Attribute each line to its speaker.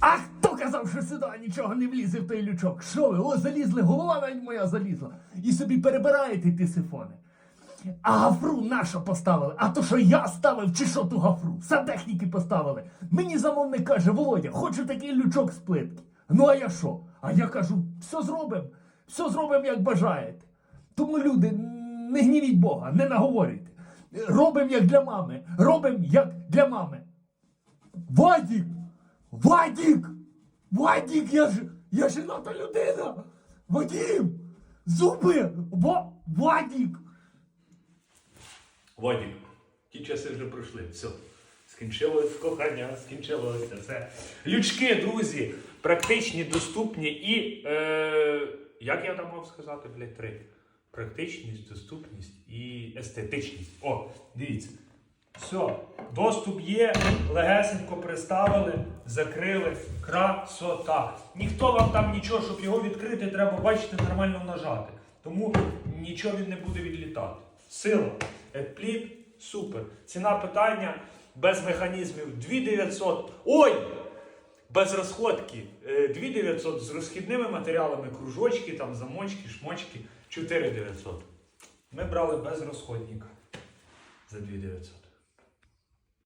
Speaker 1: А хто казав, що сюди нічого не влізе в той лючок? Що ви? О, залізли, голова навіть моя залізла. І собі перебираєте ті сифони. А гафру нащо поставили? А то, що я ставив, чи що ту гафру? Сантехніки поставили. Мені замовник каже, Володя, хочу такий лючок з плитки. Ну а я що? А я кажу, все зробимо, все зробимо, як бажаєте. Тому люди, не гнівіть Бога, не наговорюйте. Робимо як для мами, робимо як для мами. Вадік! Вадік! Вадік, я ж я жената людина! Вадім! Зуби! Ва, Вадік!
Speaker 2: Вадік, ті часи вже пройшли. Все. Скінчилось кохання, скінчилося все. Лючки, друзі, практичні, доступні і. Е, як я там мав сказати, блядь, три? Практичність, доступність і естетичність. О, дивіться. Все, доступ є, легесенько приставили, закрили. Красота. Ніхто вам там нічого, щоб його відкрити, треба бачите, нормально нажати. Тому нічого він не буде відлітати. Сила. Плід супер. Ціна питання без механізмів 2900. Ой! Без розходки е, 2900 з розхідними матеріалами, кружочки, там, замочки, шмочки 4900. Ми брали без розходника за 2900.